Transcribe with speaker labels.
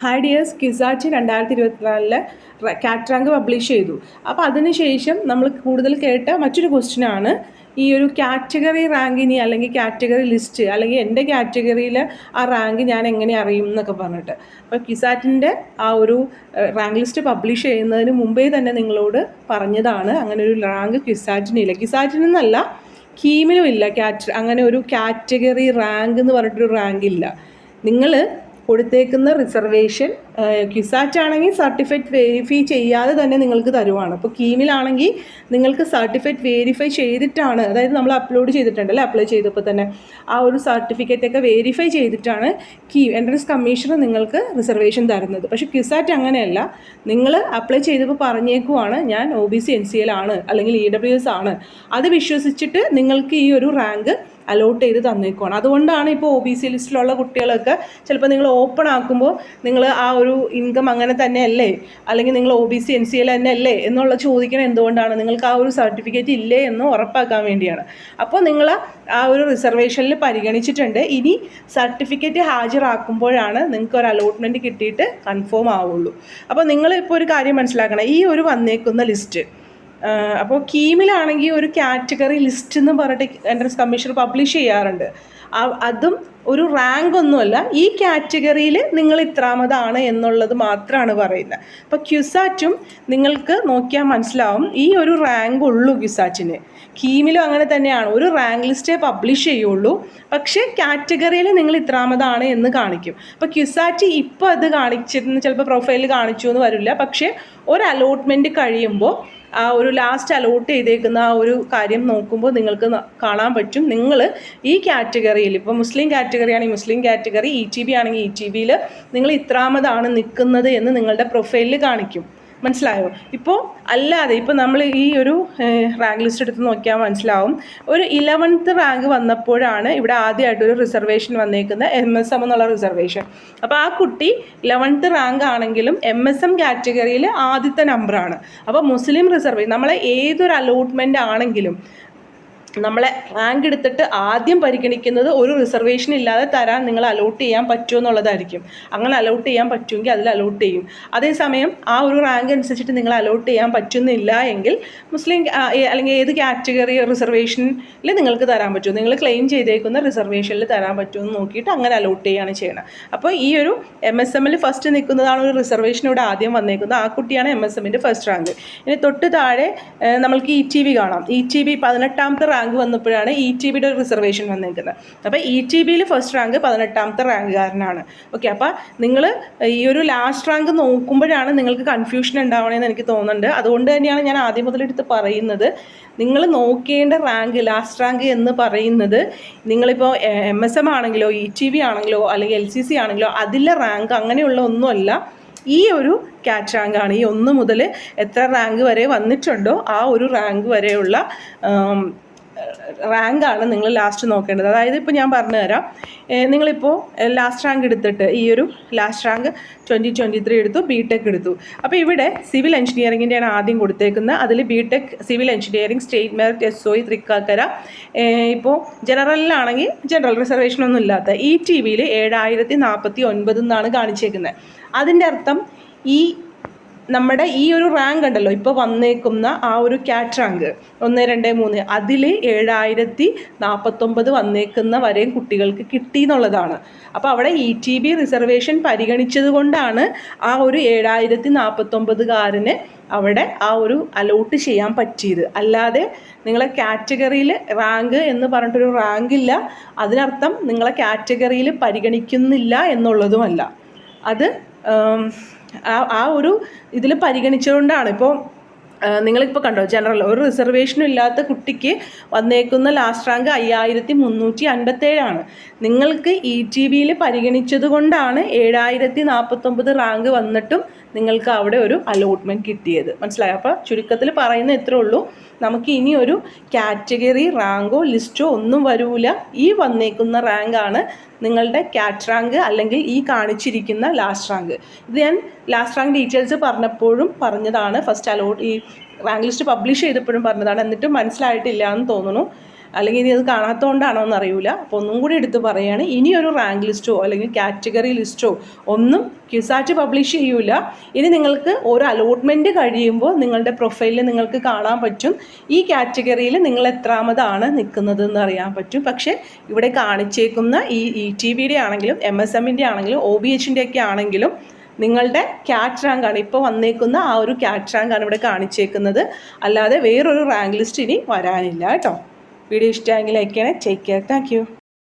Speaker 1: Hi dears കിസാച്ച് രണ്ടായിരത്തി ഇരുപത്തിനാലിൽ കാറ്റ് റാങ്ക് പബ്ലിഷ് ചെയ്തു അപ്പോൾ അതിനുശേഷം നമ്മൾ കൂടുതൽ കേട്ട മറ്റൊരു ക്വസ്റ്റ്യനാണ് ഈ ഒരു കാറ്റഗറി റാങ്കിനി അല്ലെങ്കിൽ കാറ്റഗറി ലിസ്റ്റ് അല്ലെങ്കിൽ എന്റെ കാറ്റഗറിയിൽ ആ റാങ്ക് ഞാൻ എങ്ങനെ അറിയും എന്നൊക്കെ പറഞ്ഞിട്ട്. അപ്പോൾ കിസാറ്റിന്റെ ആ ഒരു റാങ്ക് ലിസ്റ്റ് പബ്ലിഷ് ചെയ്യുന്നതിന് മുമ്പേ തന്നെ നിങ്ങളോട് പറഞ്ഞതാണ്. അങ്ങനെ ഒരു റാങ്ക് കിസാറ്റിനില്ല കിസാറ്റിനെന്നല്ല കീമിനും ഇല്ല. കാറ്റ് അങ്ങനെ ഒരു കാറ്റഗറി റാങ്ക് എന്ന് പറഞ്ഞിട്ടൊരു റാങ്ക് ഇല്ല. നിങ്ങൾ കൊടുത്തേക്കുന്ന റിസർവേഷൻ ക്യുസാറ്റ് ആണെങ്കിൽ സർട്ടിഫിക്കറ്റ് വെരിഫൈ ചെയ്യാതെ തന്നെ നിങ്ങൾക്ക് തരുവാണ്. അപ്പോൾ കീമിലാണെങ്കിൽ നിങ്ങൾക്ക് സർട്ടിഫിക്കറ്റ് വെരിഫൈ ചെയ്തിട്ടാണ് അതായത് നമ്മൾ അപ്ലോഡ് ചെയ്തിട്ടുണ്ടല്ലേ അപ്ലൈ ചെയ്തപ്പോൾ തന്നെ. ആ ഒരു സർട്ടിഫിക്കറ്റൊക്കെ വെരിഫൈ ചെയ്തിട്ടാണ് കീ എൻട്രൻസ് കമ്മീഷണർ നിങ്ങൾക്ക് റിസർവേഷൻ തരുന്നത്. പക്ഷേ ക്യുസാറ്റ് അങ്ങനെയല്ല. നിങ്ങൾ അപ്ലൈ ചെയ്തപ്പോൾ പറഞ്ഞേക്കുവാണ് ഞാൻ O B C N C L ആണ് അല്ലെങ്കിൽ ഇ ഡബ്ല്യു എസ് ആണ്. അത് വിശ്വസിച്ചിട്ട് നിങ്ങൾക്ക് ഈ ഒരു റാങ്ക് അലോട്ട് ചെയ്ത് തന്നേക്കുവാണ്. അതുകൊണ്ടാണ് ഇപ്പോൾ ഒ ബി സി ലിസ്റ്റിലുള്ള കുട്ടികളൊക്കെ ചിലപ്പോൾ നിങ്ങൾ ഓപ്പൺ ആക്കുമ്പോൾ നിങ്ങൾ ആ ഒരു ഇൻകം അങ്ങനെ തന്നെ അല്ലേ അല്ലെങ്കിൽ നിങ്ങൾ O B C N C L തന്നെ അല്ലേ എന്നുള്ള ചോദിക്കണം എന്തുകൊണ്ടാണ്? നിങ്ങൾക്ക് ആ ഒരു സർട്ടിഫിക്കറ്റ് ഇല്ലേ എന്ന് ഉറപ്പാക്കാൻ വേണ്ടിയാണ്. അപ്പോൾ നിങ്ങൾ ആ ഒരു റിസർവേഷനിൽ പരിഗണിച്ചിട്ടുണ്ട്. ഇനി സർട്ടിഫിക്കറ്റ് ഹാജരാക്കുമ്പോഴാണ് നിങ്ങൾക്ക് ഒരു അലോട്ട്മെന്റ് കിട്ടിയിട്ട് കൺഫേം ആവുള്ളൂ. അപ്പോൾ നിങ്ങൾ ഇപ്പോൾ ഒരു കാര്യം മനസ്സിലാക്കണം. ഈ ഒരു വന്നേക്കുന്ന ലിസ്റ്റ് അപ്പോൾ കീമിലാണെങ്കിൽ ഒരു കാറ്റഗറി ലിസ്റ്റ് എന്ന് പറഞ്ഞിട്ട് എൻട്രൻസ് കമ്മീഷൻ പബ്ലിഷ് ചെയ്യാറുണ്ട്. അതും ഒരു റാങ്ക് ഒന്നുമല്ല ഈ കാറ്റഗറിയിൽ നിങ്ങൾ ഇത്രാമതാണ് എന്നുള്ളത് മാത്രമാണ് പറയുന്നത്. അപ്പോൾ ക്യുസാറ്റും നിങ്ങൾക്ക് നോക്കിയാൽ മനസ്സിലാവും ഈ ഒരു റാങ്ക് ഉള്ളൂ ക്യുസാറ്റിന്. കീമിലും അങ്ങനെ തന്നെയാണ് ഒരു റാങ്ക് ലിസ്റ്റേ പബ്ലിഷ് ചെയ്യുള്ളൂ പക്ഷേ കാറ്റഗറിയിൽ നിങ്ങൾ ഇത്രാമതാണ് എന്ന് കാണിക്കും. അപ്പോൾ ക്യുസാറ്റ് ഇപ്പോൾ അത് കാണിച്ചിരുന്ന ചിലപ്പോൾ പ്രൊഫൈലിൽ കാണിച്ചു എന്ന് വരില്ല പക്ഷേ ഒരു അലോട്ട്മെന്റ് കഴിയുമ്പോൾ ആ ഒരു ലാസ്റ്റ് അലോട്ട് ചെയ്തേക്കുന്ന ആ ഒരു കാര്യം നോക്കുമ്പോൾ നിങ്ങൾക്ക് കാണാൻ പറ്റും. നിങ്ങൾ ഈ കാറ്റഗറിയിൽ ഇപ്പോൾ മുസ്ലിം കാറ്റഗറി ആണെങ്കിൽ Muslim category E T B ആണെങ്കിൽ ഇ ടി ബിയിൽ നിങ്ങൾ ഇത്രാമതാണ് നിൽക്കുന്നത് എന്ന് നിങ്ങളുടെ പ്രൊഫൈലിൽ കാണിക്കും. മനസ്സിലായോ? ഇപ്പോൾ അല്ലാതെ ഇപ്പോൾ നമ്മൾ ഈ ഒരു റാങ്ക് ലിസ്റ്റ് എടുത്ത് നോക്കിയാൽ മനസ്സിലാവും. ഒരു ഇലവൻത്ത് റാങ്ക് വന്നപ്പോഴാണ് ഇവിടെ ആദ്യമായിട്ട് ഒരു റിസർവേഷൻ വന്നേക്കുന്നത് എം എസ് എം എന്നുള്ള റിസർവേഷൻ അപ്പോൾ ആ കുട്ടി ഇലവൻത്ത് റാങ്ക് ആണെങ്കിലും എം എസ് എം കാറ്റഗറിയിൽ ആദ്യത്തെ നമ്പറാണ് അപ്പോൾ മുസ്ലിം റിസർവേഷൻ നമ്മളെ ഏതൊരു അലോട്ട്മെന്റ് ആണെങ്കിലും നമ്മളെ റാങ്ക് എടുത്തിട്ട് ആദ്യം പരിഗണിക്കുന്നത് ഒരു റിസർവേഷൻ ഇല്ലാതെ തരാൻ നിങ്ങൾ അലോട്ട് ചെയ്യാൻ പറ്റുമോ എന്നുള്ളതായിരിക്കും. അങ്ങനെ അലോട്ട് ചെയ്യാൻ പറ്റുമെങ്കിൽ അതിൽ അലോട്ട് ചെയ്യും. അതേസമയം ആ ഒരു റാങ്ക് അനുസരിച്ചിട്ട് നിങ്ങൾ അലോട്ട് ചെയ്യാൻ പറ്റുന്നില്ല എങ്കിൽ മുസ്ലിം അല്ലെങ്കിൽ ഏത് കാറ്റഗറി റിസർവേഷനിൽ നിങ്ങൾക്ക് തരാൻ പറ്റും. നിങ്ങൾ ക്ലെയിം ചെയ്തേക്കുന്ന റിസർവേഷനിൽ തരാൻ പറ്റുമെന്ന് നോക്കിയിട്ട് അങ്ങനെ അലോട്ട് ചെയ്യുകയാണ് ചെയ്യണം അപ്പോൾ ഈ ഒരു എം എസ് എമ്മിൽ ഫസ്റ്റ് നിൽക്കുന്നതാണ് ഒരു റിസർവേഷൻ ഇവിടെ ആദ്യം വന്നേക്കുന്നത്. ആ കുട്ടിയാണ് എം എസ് എമ്മിന്റെ ഫസ്റ്റ് റാങ്ക് ഇനി തൊട്ട് താഴെ നമ്മൾക്ക് ഇ ടി വി കാണാം. ഇ ടി വി പതിനെട്ടാമത്തെ റാങ്ക് വന്നപ്പോഴാണ് ഇ ടി ബിയുടെ ഒരു റിസർവേഷൻ വന്നിരിക്കുന്നത് അപ്പോൾ ഇ ടി ബിയിൽ ഫസ്റ്റ് റാങ്ക് പതിനെട്ടാമത്തെ റാങ്കുകാരനാണ് ഓക്കെ അപ്പോൾ നിങ്ങൾ ഈ ഒരു ലാസ്റ്റ് റാങ്ക് നോക്കുമ്പോഴാണ് നിങ്ങൾക്ക് കൺഫ്യൂഷൻ ഉണ്ടാവണമെന്ന് എനിക്ക് തോന്നുന്നുണ്ട്. അതുകൊണ്ട് തന്നെയാണ് ഞാൻ ആദ്യം മുതലെടുത്ത് പറയുന്നത്. നിങ്ങൾ നോക്കേണ്ട റാങ്ക് ലാസ്റ്റ് റാങ്ക് എന്ന് പറയുന്നത് നിങ്ങളിപ്പോൾ എം എസ് എം ആണെങ്കിലോ ഇ ടി വി ആണെങ്കിലോ അല്ലെങ്കിൽ എൽ സി സി ആണെങ്കിലോ അതിലെ റാങ്ക് അങ്ങനെയുള്ള ഒന്നുമല്ല. ഈ ഒരു കാറ്റ് റാങ്കാണ് ഈ ഒന്ന് മുതൽ എത്ര റാങ്ക് വരെ വന്നിട്ടുണ്ടോ ആ ഒരു റാങ്ക് വരെയുള്ള റാങ്കാണ് നിങ്ങൾ ലാസ്റ്റ് നോക്കേണ്ടത്. അതായത് ഇപ്പോൾ ഞാൻ പറഞ്ഞു തരാം നിങ്ങളിപ്പോൾ ലാസ്റ്റ് റാങ്ക് എടുത്തിട്ട് ഈ ഒരു last rank twenty twenty three എടുത്തു ബി ടെക് എടുത്തു. അപ്പോൾ ഇവിടെ സിവിൽ എഞ്ചിനീയറിങ്ങിന്റെയാണ് ആദ്യം കൊടുത്തേക്കുന്നത്. അതിൽ B tech civil engineering state merit S O Thrikkakara. ഇപ്പോൾ ജനറലിലാണെങ്കിൽ ജനറൽ റിസർവേഷനൊന്നും ഇല്ലാത്ത ഈ ടി വിയിൽ ഏഴായിരത്തി നാൽപ്പത്തി ഒൻപത് എന്നാണ് കാണിച്ചേക്കുന്നത് അതിന്റെ അർത്ഥം ഈ നമ്മുടെ ഈ ഒരു റാങ്ക് ഉണ്ടല്ലോ ഇപ്പോൾ വന്നേക്കുന്ന ആ ഒരു കാറ്റ് റാങ്ക് ഒന്ന് രണ്ട് മൂന്ന് അതിൽ ഏഴായിരത്തി നാൽപ്പത്തൊമ്പത് വന്നേക്കുന്ന വരെയും കുട്ടികൾക്ക് കിട്ടി എന്നുള്ളതാണ്. അപ്പോൾ അവിടെ ഇ ടി ബി റിസർവേഷൻ പരിഗണിച്ചത് കൊണ്ടാണ് ആ ഒരു ഏഴായിരത്തി നാൽപ്പത്തൊമ്പതുകാരന് അവിടെ ആ ഒരു അലോട്ട് ചെയ്യാൻ പറ്റിയത്. അല്ലാതെ നിങ്ങളെ കാറ്റഗറിയിൽ റാങ്ക് എന്ന് പറഞ്ഞിട്ടൊരു റാങ്ക് ഇല്ല അതിനർത്ഥം നിങ്ങളെ കാറ്റഗറിയിൽ പരിഗണിക്കുന്നില്ല എന്നുള്ളതുമല്ല. അത് ആ ഒരു ഇതിൽ പരിഗണിച്ചുകൊണ്ടാണ്. ഇപ്പോൾ നിങ്ങളിപ്പോൾ കണ്ടോ ജനറൽ ഒരു റിസർവേഷനും ഇല്ലാത്ത കുട്ടിക്ക് വന്നേക്കുന്ന ലാസ്റ്റ് റാങ്ക് അയ്യായിരത്തി മുന്നൂറ്റി അൻപത്തേഴാണ് നിങ്ങൾക്ക് ഇ ടി വിയിൽ പരിഗണിച്ചത് കൊണ്ടാണ് ഏഴായിരത്തി നാൽപ്പത്തൊമ്പത് റാങ്ക് വന്നിട്ടും നിങ്ങൾക്ക് അവിടെ ഒരു അലോട്ട്മെന്റ് കിട്ടിയത്. മനസ്സിലായി? അപ്പോൾ ചുരുക്കത്തിൽ പറയുന്ന ഇത്രേ ഉള്ളൂ. നമുക്ക് ഇനി ഒരു കാറ്റഗറി റാങ്കോ ലിസ്റ്റോ ഒന്നും വരൂല. ഈ വന്നേക്കുന്ന റാങ്കാണ് നിങ്ങളുടെ കാറ്റ് റാങ്ക് അല്ലെങ്കിൽ ഈ കാണിച്ചിരിക്കുന്ന ലാസ്റ്റ് റാങ്ക് ഇത് ഞാൻ ലാസ്റ്റ് റാങ്ക് ഡീറ്റെയിൽസ് പറഞ്ഞപ്പോഴും പറഞ്ഞതാണ്. ഫസ്റ്റ് അലോട്ട് ഈ റാങ്ക് ലിസ്റ്റ് പബ്ലിഷ് ചെയ്തപ്പോഴും പറഞ്ഞതാണ്. എന്നിട്ടും മനസ്സിലായിട്ടില്ല എന്ന് തോന്നുന്നു. അല്ലെങ്കിൽ ഇനി അത് കാണാത്തതുകൊണ്ടാണോ എന്ന് അറിയില്ല അപ്പോൾ ഒന്നും കൂടി എടുത്ത് പറയുകയാണ് ഇനിയൊരു റാങ്ക് ലിസ്റ്റോ അല്ലെങ്കിൽ കാറ്റഗറി ലിസ്റ്റോ ഒന്നും ക്യുസാറ്റ് പബ്ലിഷ് ചെയ്യൂല. ഇനി നിങ്ങൾക്ക് ഒരു അലോട്ട്മെന്റ് കഴിയുമ്പോൾ നിങ്ങളുടെ പ്രൊഫൈലിൽ നിങ്ങൾക്ക് കാണാൻ പറ്റും ഈ കാറ്റഗറിയിൽ നിങ്ങൾ എത്രാമതാണ് നിൽക്കുന്നത് എന്ന് അറിയാൻ പറ്റും. പക്ഷേ ഇവിടെ കാണിച്ചേക്കുന്ന ഈ ഇ ടി വിയുടെ ആണെങ്കിലും എം എസ് എമ്മിന്റെ ആണെങ്കിലും ഒ ബി എച്ചിന്റെ ഒക്കെ ആണെങ്കിലും നിങ്ങളുടെ ക്യാറ്റ് റാങ്ക് ആണ്. ഇപ്പോൾ വന്നേക്കുന്ന ആ ഒരു ക്യാറ്റ് റാങ്ക് ആണ് ഇവിടെ കാണിച്ചേക്കുന്നത്. അല്ലാതെ വേറൊരു റാങ്ക് ലിസ്റ്റ് ഇനി വരാനില്ല കേട്ടോ. വീഡിയോ ഇഷ്ടമായെങ്കിൽ ലൈക്ക് ചെയ്യണേ. Take care thank